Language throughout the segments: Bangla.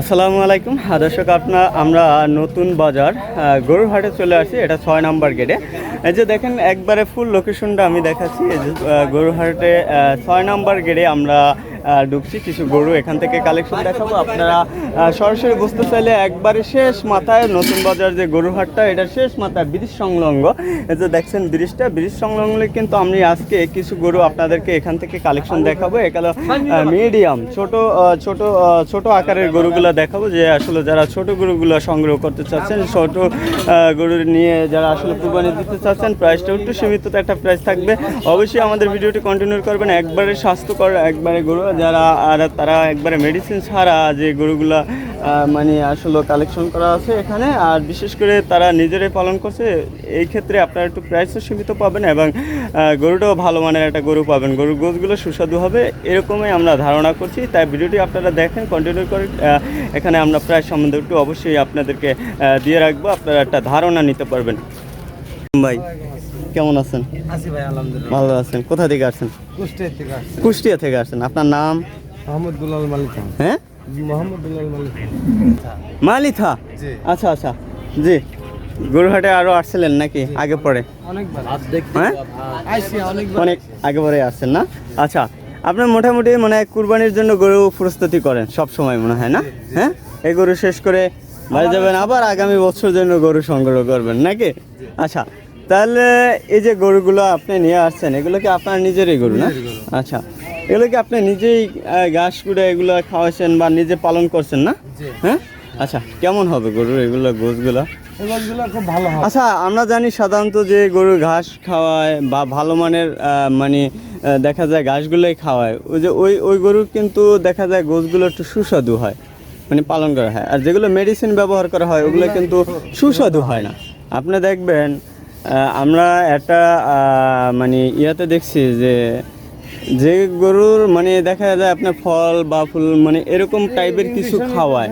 আসসালামু আলাইকুম। হ্যাঁ, দর্শক আপনার আমরা নতুন বাজার গরুরহাটে চলে আসি। এটা ছয় নাম্বার গেটে। এই যে দেখেন একবারে ফুল লোকেশনটা আমি দেখাচ্ছি। গরুরহাটে ছয় নাম্বার গেটে আমরা ঢুকছি, কিছু গরু এখান থেকে কালেকশন দেখাবো। আপনারা সরাসরি বুঝতে চাইলে একবারে শেষ মাথায় নতুন বাজার যে গরুর হাটটা, এটা শেষ মাথায় ব্রিজ সংলগ্ন। যে দেখছেন ব্রিজটা ব্রিজ সংলগ্ন কিন্তু আমি আজকে কিছু গরু আপনাদেরকে এখান থেকে কালেকশন দেখাবো। এখানে মিডিয়াম ছোট ছোট ছোট আকারের গরুগুলো দেখাবো, যে আসলে যারা ছোট গরুগুলো সংগ্রহ করতে চাচ্ছেন, ছোট গরু নিয়ে যারা আসলে কুরবানি দিতে চাচ্ছেন, প্রাইসটা একটু সীমিত একটা প্রাইস থাকবে। অবশ্যই আমাদের ভিডিওটি কন্টিনিউ করবেন, একবারে স্বাস্থ্যকর একবারে গরু। যারা, আর তারা একবারে মেডিসিন ছাড়া যে গরুগুলা মানে আসলে কালেকশন করা আছে এখানে। আর বিশেষ করে তারা নিজেরাই পালন করছে, এই ক্ষেত্রে আপনারা একটু প্রাইসও সীমিত পাবেন এবং গরুটাও ভালো মানের একটা গরু পাবেন। গরুর গোছগুলো সুস্বাদু হবে, এরকমই আমরা ধারণা করছি। তাই ভিডিওটি আপনারা দেখেন কন্টিনিউ করে এখানে আমরা প্রায় সম্বন্ধে একটু অবশ্যই আপনাদেরকে দিয়ে রাখব। আপনারা একটা ধারণা নিতে পারবেন। ভাই কেমন আছেন? আছি ভাই আলহামদুলিল্লাহ। ভালো আছেন। কোথা থেকে আসছেন? কুষ্টিয়া থেকে আসছি। কুষ্টিয়া থেকে আসছেন। আপনার নাম? মোহাম্মদ দুলাল মালিক। হ্যাঁ? মোহাম্মদ দুলাল মালিক। মালিথা। আচ্ছা আচ্ছা। জি। গরুহাটে আরও আসছিলেন নাকি? আগে পরে? হ্যাঁ? অনেক আগে পরে আসছেন না? আচ্ছা আপনার মোটামুটি মানে কুরবানির জন্য গরু প্রস্তুতি করেন সব সময় মনে হয় না? হ্যাঁ? এই গরু শেষ করে বাড়ি যাবেন আবার আগামী বছর জন্য গরু সংগ্রহ করবেন নাকি? আচ্ছা তাহলে এই যে গরুগুলো আপনি নিয়ে আসছেন এগুলো কি আপনার নিজেরই গরু না? আচ্ছা এগুলো কি আপনি নিজেই ঘাস কুড়ে এগুলো খাওয়াছেন বা নিজে পালন করছেন না? হ্যাঁ? আচ্ছা কেমন হবে গরুর এগুলো গোছগুলো ভালো আচ্ছা আমরা জানি সাধারণত যে গরু ঘাস খাওয়ায় বা ভালো মানের মানে দেখা যায় ঘাসগুলোই খাওয়ায় ওই যে ওই ওই গরুর কিন্তু দেখা যায় গোছগুলো একটু সুস্বাদু হয় মানে পালন করা হয়। আর যেগুলো মেডিসিন ব্যবহার করা হয় ওগুলো কিন্তু সুস্বাদু হয় না। আপনি দেখবেন আমরা একটা মানে ইয়াতে দেখছি যে যে গরুর মানে দেখা যায় আপনার ফল বা ফুল মানে এরকম টাইপের কিছু খাওয়ায়।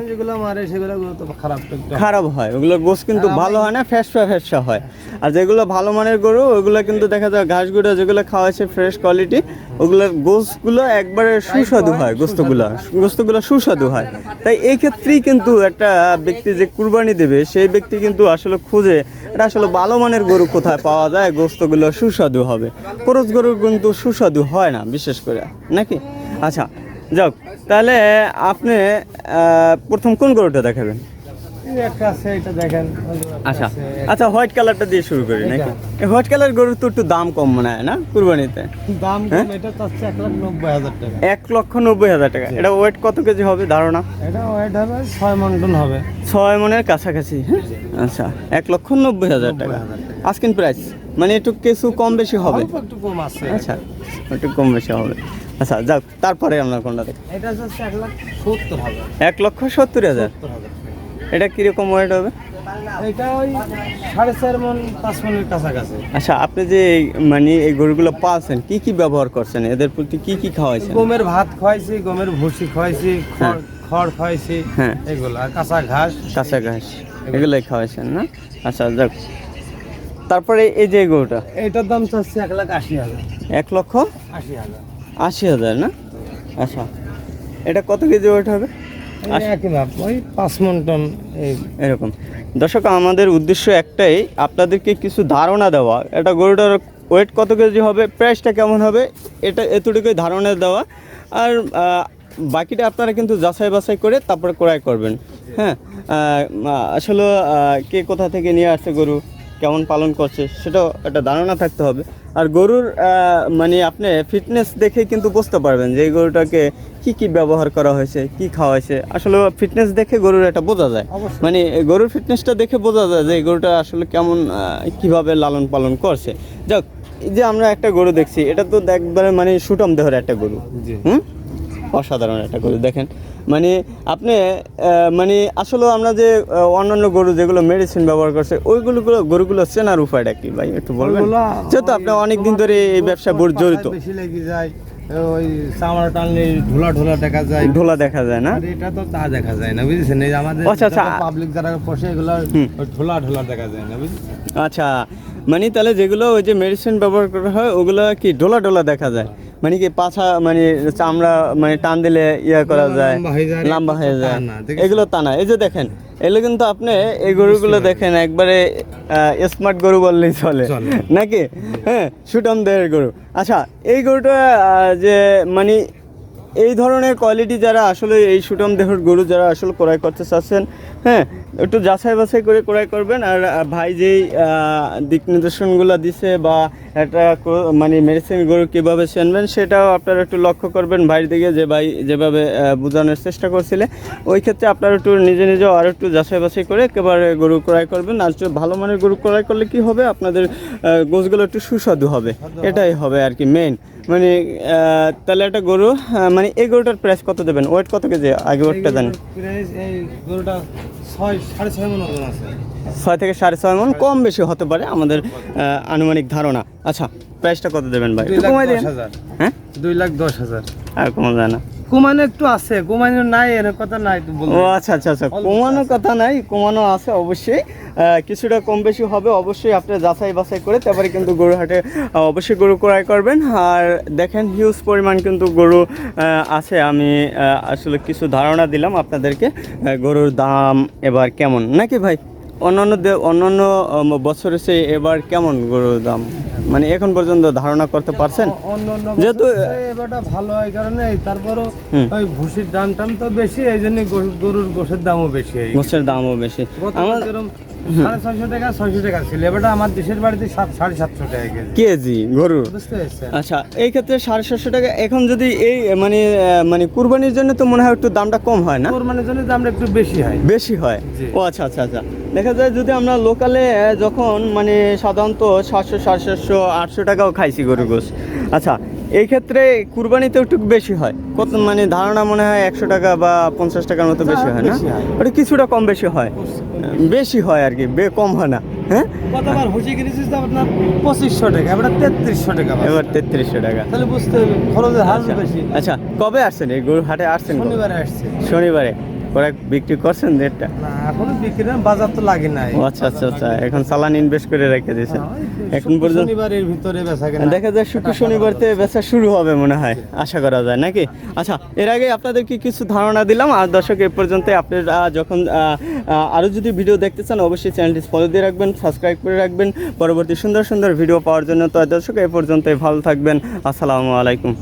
খারাপ হয়। ওগুলো গোস কিন্তু ভালো হয় না ফ্যাসা ফ্যাসা হয়। আর যেগুলো ভালো মানের গরু, ওগুলো কিন্তু দেখা যায় ঘাসগুলো যেগুলো খাওয়াচ্ছে ফ্রেশ কোয়ালিটি ওগুলোর গোসগুলো একবারে সুস্বাদু হয় গোস্তগুলো গোস্তগুলো সুস্বাদু হয়। তাই এই ক্ষেত্রেই কিন্তু একটা ব্যক্তি যে কুরবানি দেবে, সেই ব্যক্তি কিন্তু আসলে খুঁজে, এটা আসলে ভালো মানের গরু কোথায় পাওয়া যায় গোস্তগুলো সুস্বাদু হবে। খরচ গরু কিন্তু সুস্বাদু হয় না, বিশেষ করে, নাকি? আচ্ছা যাক, তাহলে আপনি প্রথম কোন গরুটা দেখাবেন? আচ্ছা। আচ্ছা হোয়াইট কালারটা দিয়ে শুরু করি নাকি? হোয়াইট কালার গরুর তো একটু দাম কম মনে হয় না কুরবানিতে? দাম হ্যাঁ? কম এটা চাচ্ছে এক লাখ নব্বই হাজার টাকা। এক লক্ষ নব্বই হাজার টাকা। এটা ওয়েট কত কেজি হবে ধারণা? এটা ওয়েট হবে ছয় মন হবে। ছয় মনের কাছাকাছি হ্যাঁ? আচ্ছা এক লক্ষ নব্বই হাজার টাকা। আজকিন প্রাইস মানে একটু কিছু কম বেশি হবে? একটু কম আছে। আচ্ছা একটু কম বেশি হবে। আচ্ছা যাক তারপরে আমরা কোনটা এটা এক লাখ সত্তর হাজার। এক লক্ষ সত্তর হাজার। এটা কীরকম ওয়েট হবে? এটা ওই সাড়ে চার মন পাঁচ মনের কাছাকাছি। আচ্ছা আপনি যে মানে এই গরুগুলো পালছেন কি কি ব্যবহার করছেন? এদের প্রতি কি কি খাওয়াইছেন? গমের ভাত খাওয়াইছি গমের ভুসি খাওয়াইছি খড় খড় খাওয়াইছি হ্যাঁ। এগুলো আর কাঁচা ঘাস। কাঁচা ঘাস এগুলোই খাওয়াইছেন না? আচ্ছা যাক। তারপরে এই যে গরুটা? এটার দাম চাচ্ছে এক লাখ আশি হাজার। এক লক্ষ আশি হাজার। আশি হাজার না? আচ্ছা। এটা কত কেজি ওয়েট হবে? একই মাপ ওই পাঁচ মন টন এরকম। দর্শক আমাদের উদ্দেশ্য একটাই আপনাদেরকে কিছু ধারণা দেওয়া। এটা গরুটার ওয়েট কত কেজি হবে প্রাইসটা কেমন হবে এটা এতটুকুই ধারণা দেওয়া। আর বাকিটা আপনারা কিন্তু যাচাই বাছাই করে তারপরে ক্রয় করবেন। হ্যাঁ আসলে কে কোথা থেকে নিয়ে আসছে গরু কেমন পালন করছে সেটাও একটা ধারণা থাকতে হবে। আর গরুর মানে আপনি ফিটনেস দেখে কিন্তু বুঝতে পারবেন যে এই গরুটাকে কি কি ব্যবহার করা হয়েছে কি হয়েছে। আসলে ফিটনেস দেখে গরুর এটা বোঝা যায়। মানে গরুর ফিটনেসটা দেখে বোঝা যায় যে এই গরুটা আসলে কেমন কীভাবে লালন পালন করছে। যাক এই যে আমরা একটা গরু দেখছি এটা তো একবারে মানে সুটম দেহর একটা গরু। হুম? অসাধারণ একটা গরু দেখেন। মানে আপনি মানে আসলে আমরা যে অন্যান্য গরু যেগুলো মেডিসিন ব্যবহার করছে ওইগুলো গরুগুলো চেনার উপায়টা কি? ভাই একটু বলবেন? যেহেতু আপনি অনেক দিন ধরে এই ব্যবসা জড়িত। যায় ওই চামড়া টানলে ঢোলা ঢোলা দেখা যায়। ঢোলা দেখা যায় না? এটা তো তা দেখা যায় না বুঝেছেন? এই আমাদের আচ্ছা, আচ্ছা। পাবলিক যারা পোষে এগুলো ঢোলা ঢোলা দেখা যায় না বুঝেছেন? আচ্ছা মানে তাহলে যেগুলো ওই যে মেডিসিন ব্যবহার করা হয় ওগুলো কি ঢোলা ঢোলা দেখা যায়? মানে কি পাছা মানে চামড়া মানে টান দিলে ইয়া করা যায় লম্বা হয়ে যায়? এগুলো তা না এই যে দেখেন এগুলো কিন্তু আপনি এই গরুগুলো দেখেন একবারে স্মার্ট গরু বললেই চলে। নাকি? হ্যাঁ সুটন দেহের গরু। আচ্ছা এই গরুটা যে মানে এই ধরনের কোয়ালিটি যারা আসলে এই সুটম দেহর গরু যারা আসলে ক্রয় করতে চাচ্ছেন হ্যাঁ একটু যাচাই বাছাই করে ক্রয় করবেন। আর ভাই যেই দিক নির্দেশনগুলো দিছে বা একটা মানে মেডিসিন গরু কীভাবে চেনবেন সেটাও আপনারা একটু লক্ষ্য করবেন ভাইয়ের দিকে যে ভাই যেভাবে বোঝানোর চেষ্টা করছিলে। ওই ক্ষেত্রে আপনারা একটু নিজে নিজেও আর একটু যাচাই বাছাই করে একেবারে গরু ক্রয় করবেন। আর ভালো মানের গরু ক্রয় করলে কি হবে? আপনাদের গোছগুলো একটু সুস্বাদু হবে। এটাই হবে আর কি মেইন মানে তাহলে একটা গরু মানে এই গরুটার প্রাইস কত দেবেন? ওয়েট কত কেজি? আগে ওয়েটটা এই গরুটা ছয় থেকে সাড়ে ছয় মন কম বেশি হতে পারে আমাদের আনুমানিক ধারণা। আচ্ছা প্রাইসটা কত দেবেন ভাই? দুই লাখ কমাই দশ দেন। হাজার। হ্যাঁ? দুই লাখ দশ হাজার। আর কমা যায় না। কুমানো একটু আছে কুমানো নাই এর কথা নাই ও আচ্ছা আচ্ছা আচ্ছা কমানোর কথা নাই কমানো আছে অবশ্যই। কিছুটা কম বেশি হবে অবশ্যই আপনি যাচাই বাছাই করে তারপরে কিন্তু গরু হাটে অবশ্যই গরু ক্রয় করবেন। আর দেখেন হিউজ পরিমাণ কিন্তু গরু আছে। আমি আসলে কিছু ধারণা দিলাম আপনাদেরকে গরুর দাম এবার কেমন। নাকি ভাই? অন্যান্য অন্যান্য বছরের চেয়ে এবার কেমন গরুর দাম? মানে এখন পর্যন্ত ধারণা করতে পারছেন? অন্য অন্য যেহেতু- এবারটা ভালো হয় কারণে তারপরও ওই ভুসির দাম টাম তো বেশি এই জন্য গরুর গোসের দামও বেশি গোছের দামও বেশি। আমার সাড়ে ছয়শো টাকা ছয়শো টাকা ছিল এবারটা আমার দেশের বাড়িতে সাত সাড়ে সাতশো টাকা কেজি। আচ্ছা এই ক্ষেত্রে সাড়ে সাতশো টাকা এখন যদি এই মানে মানে কুরবানির জন্য তো মনে হয় একটু দামটা কম হয় না? কোরবানির জন্য দামটা একটু বেশি হয়। বেশি হয়? ও আচ্ছা আচ্ছা আচ্ছা। দেখা যায় যদি আমরা লোকালে যখন মানে সাধারণত সাতশো সাড়ে সাতশো আটশো টাকাও খাইছি গরু গোস আচ্ছা এই ক্ষেত্রে কুরবানিতে একটু বেশি হয়। কত মানে ধারণা মনে হয় একশো টাকা বা পঞ্চাশ টাকার মতো বেশি হয় না? ওটা কিছুটা কম বেশি হয়। বেশি হয় আর কি বে কম হয় না হ্যাঁ? কতবার ভুসি কিনেছিস তো আপনার? পঁচিশশো টাকা এবার তেত্রিশশো টাকা এবার তেত্রিশশো টাকা। তাহলে বুঝতে হবে খরচের হার আচ্ছা বেশি। আচ্ছা কবে আসছেন এই গরু হাটে? আসছেন শনিবারে আসছে। শনিবারে। ওরা বিক্রি করছেন না এখনও বিক্রি না, বাজার তো লাগে নাই। আচ্ছা আচ্ছা আচ্ছা এখন চালান ইনভেস্ট করে রেখে দিয়েছেন। এখন পর্যন্ত শনিবারের ভিতরে বেচা কেনা দেখা যায় শুক্র শনিবার থেকে বেচা শুরু হবে মনে হয় আশা করা যায় নাকি? আচ্ছা এর আগে আপনাদেরকে কিছু ধারণা দিলাম? আর দর্শক এ পর্যন্ত আপনারা যখন আরও যদি ভিডিও দেখতে চান অবশ্যই চ্যানেলটি ফলো দিয়ে রাখবেন সাবস্ক্রাইব করে রাখবেন। পরবর্তী সুন্দর সুন্দর ভিডিও পাওয়ার জন্য তো দর্শক এ পর্যন্তই ভালো থাকবেন। আসসালামু আলাইকুম।